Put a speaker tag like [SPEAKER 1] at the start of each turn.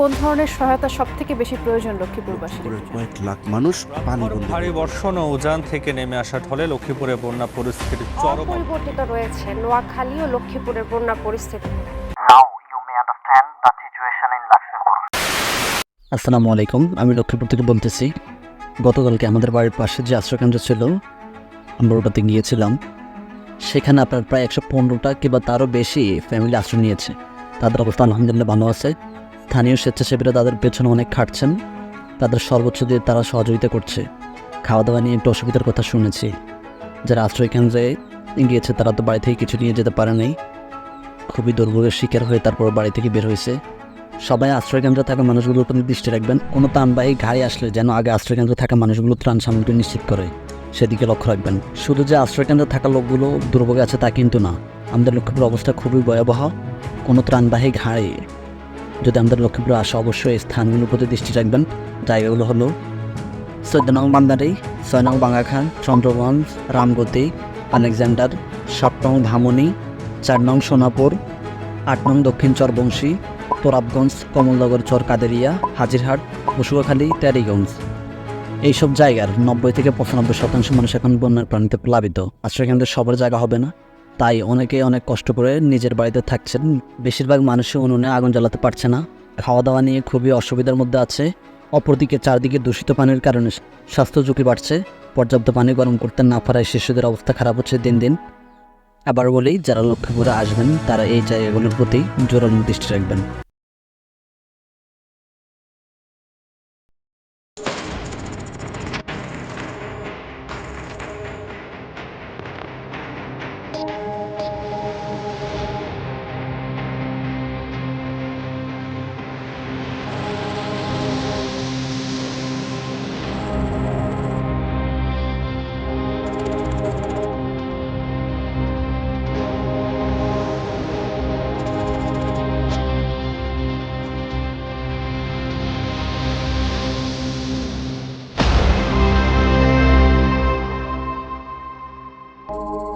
[SPEAKER 1] কোন ধরনের সহায়তা সব থেকে বেশি প্রয়োজন লক্ষ্মীপুরবাসীর
[SPEAKER 2] লক্ষ্মীপুরের কয়েক লাখ মানুষ পানি
[SPEAKER 3] ভারী বর্ষণ ও উজান থেকে নেমে আসা ঢলে লক্ষ্মীপুরে বন্যা পরিস্থিতি চরম
[SPEAKER 4] অপরিবর্তিত রয়েছে নোয়াখালী ও লক্ষ্মীপুরের বন্যা পরিস্থিতি।
[SPEAKER 5] Now you may understand the situation in Luxembourg.
[SPEAKER 6] আসসালামু আলাইকুম আমি লক্ষ্মীপুর থেকে বলতেছি গতকালকে আমাদের বাড়ির পাশে যে আশ্রয়কেন্দ্র ছিল আমরা ওটাতে গিয়েছিলাম। সেখানে আপনার প্রায় একশো পনেরোটা কিংবা তারও বেশি ফ্যামিলি আশ্রয় নিয়েছে। তাদের অবস্থা আলহামদুলিল্লাহ ভালো আছে। স্থানীয় স্বেচ্ছাসেবীরা তাদের পেছনে অনেক খাটছেন। তাদের সর্বোচ্চ দিয়ে তারা সহযোগিতা করছে। খাওয়া দাওয়া নিয়ে একটু অসুবিধার কথা শুনেছি। যারা আশ্রয়কেন্দ্রে গিয়েছে তারা তো বাড়ি থেকে কিছু নিয়ে যেতে পারে নাই। খুবই দুর্ভোগের শিকার হয়ে তারপর বাড়ি থেকে বের হয়েছে। সবাই আশ্রয়কেন্দ্রে থাকা মানুষগুলোর উপর দৃষ্টি রাখবেন। কোনো ত্রাণবাহী গাড়ি আসলে যেন আগে আশ্রয়কেন্দ্রে থাকা মানুষগুলো ত্রাণ সামগ্রী নিশ্চিত করে। সেদিকে লক্ষ্য রাখবেন। শুধু যে আশ্রয়কেন্দ্রে থাকা লোকগুলো দুর্ভোগে আছে তা কিন্তু না। আমাদের লক্ষ্মীপুর অবস্থা খুবই ভয়াবহ। কোনো ত্রাণবাহী গাড়ি যদি আমাদের লক্ষ্মীপুরে আসে অবশ্যই স্থানগুলোর প্রতি দৃষ্টি রাখবেন। জায়গাগুলো হলো চোদ্দ নং বান্দারি বাঙ্গাখান, চন্দ্রগঞ্জ, রামগতি, আলেকজান্ডার সাত নং ধামনি চার নং সোনাপুর আট নং দক্ষিণ চরবংশী, তোরাবগঞ্জ, কমলনগর চর কাদেরিয়া হাজিরহাট পশুয়াখালী তেরিগঞ্জ এইসব জায়গার নব্বই থেকে পঁচানব্বই শতাংশ মানুষ এখন বন্যার প্রাণীতে প্লাবিত। আশ্রয়কেন্দ্রের সবার জায়গা হবে না। তাই অনেকে অনেক কষ্ট করে নিজের বাড়িতে থাকছেন। বেশিরভাগ মানুষই উনুনে আগুন জ্বালাতে পারছে না। খাওয়া দাওয়া নিয়ে খুবই অসুবিধার মধ্যে আছে। অপরদিকে চারদিকে দূষিত পানির কারণে স্বাস্থ্য ঝুঁকি বাড়ছে। পর্যাপ্ত পানি গরম করতে না পারায় শিশুদের অবস্থা খারাপ হচ্ছে দিন দিন। আবার বলেই যারা লক্ষ্মীপুরে আসবেন, তারা এই জায়গাগুলোর প্রতি জোরালো দৃষ্টি রাখবেন। Thank you.